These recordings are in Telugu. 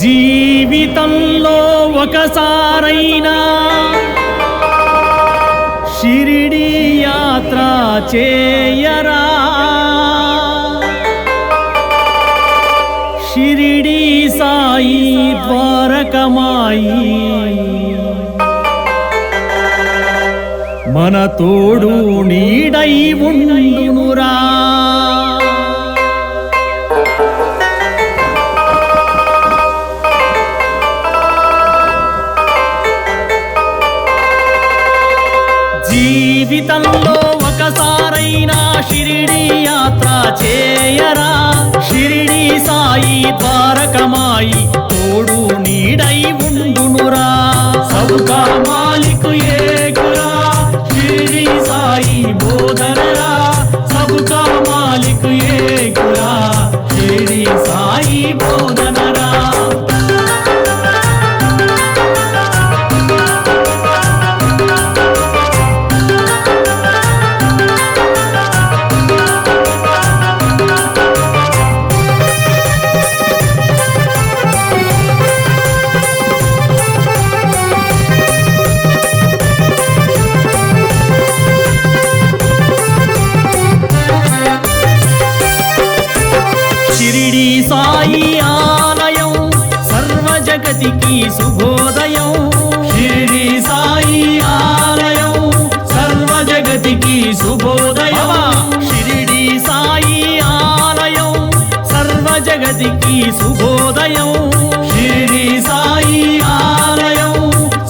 జీవితంలో ఒకసారైనా షిరిడి యాత్ర చేయరా? షిరిడి సాయి ద్వారకమాయి. మన తోడు నీడై ఉండునురా. జీవితంలో ఒకసారైనా షిరిడి యాత్ర చేయరా? షిరిడి సాయి ద్వారకమాయి తోడు నీడై ఉండునురా. జగతికి శుభోదయం. షిరిడి సాయి ఆలయం సర్వ జగతికి శుభోదయం షిరిడి సాయి ఆలయం సర్వ జగతికి శుభోదయం. షిరిడి సాయి ఆలయం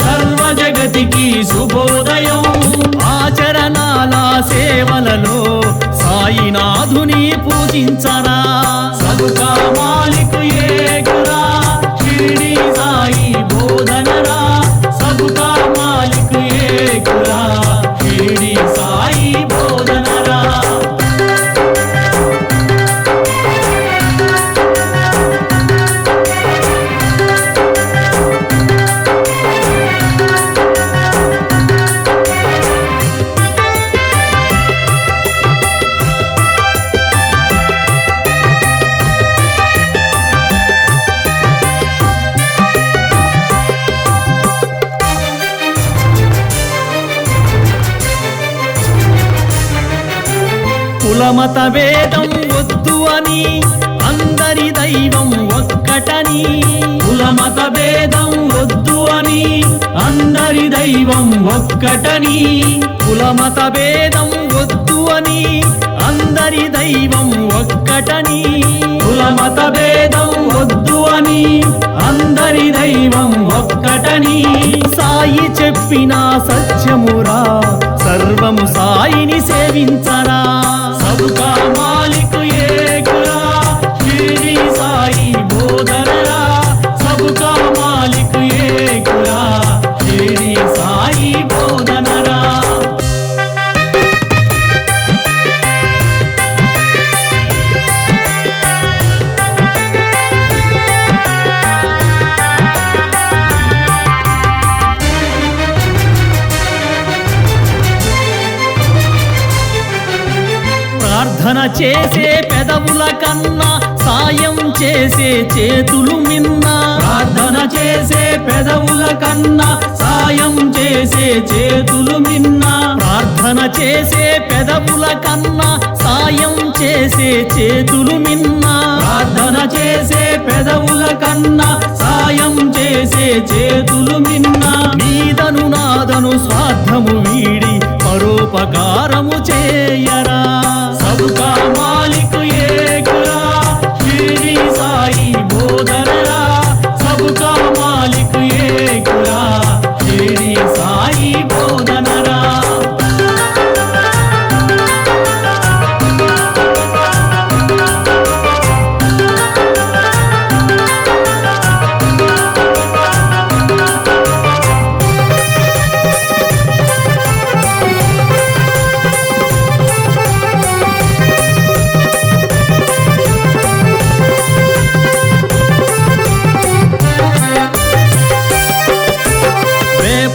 సర్వ జగతికి శుభోదయం. ఆచరణాల సేవలలో సాయినాథుని పూజించరా. సబుకా మాలిక్ ఏకురా కులమత భేదం వద్దు అని అందరి దైవం ఒక్కటని. కులమత భేదం వద్దు అని అందరి దైవం ఒక్కటని. కులమత భేదం వద్దు అని అందరి దైవం ఒక్కటని. కులమత భేదం వద్దు అని అందరి దైవం ఒక్కటని. సాయి చెప్పిన సత్యమురా సర్వము సాయిని సేవించరా. చేసే పెదవుల కన్నా సాయం చేసే చేతులు మిన్న. ప్రార్థన చేసే పెదవుల కన్నా సాయం చేసే చేతులు మిన్న. ప్రార్థన చేసే పెదవుల కన్నా సాయం చేసే చేతులు మిన్న. ప్రార్థన చేసే పెదవుల కన్నా సాయం చేసే చేతులు మిన్న. నీదను నాదను స్వార్థము వీడి పరోపకారము చేయరా.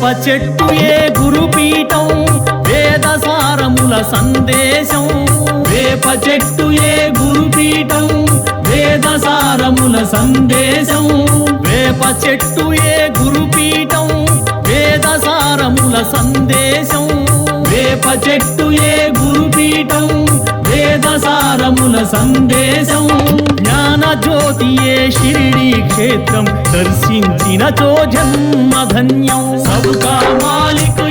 వేప చెట్టు ఏ గురుపీఠం వేదసారముల సందేశం. వేప చెట్టు ఏ గురుపీఠం వేదసారముల సందేశం. వేప చెట్టు ఏ గురుపీఠం వేదసారముల సందేశం. వేప చెట్టు ఏ గురుపీఠం వేదసారముల సందేశం. జ్యోతియే షిరిడి క్షేత్రం దర్శించిన చో జన్మధన్యం. సబుకా మాలికు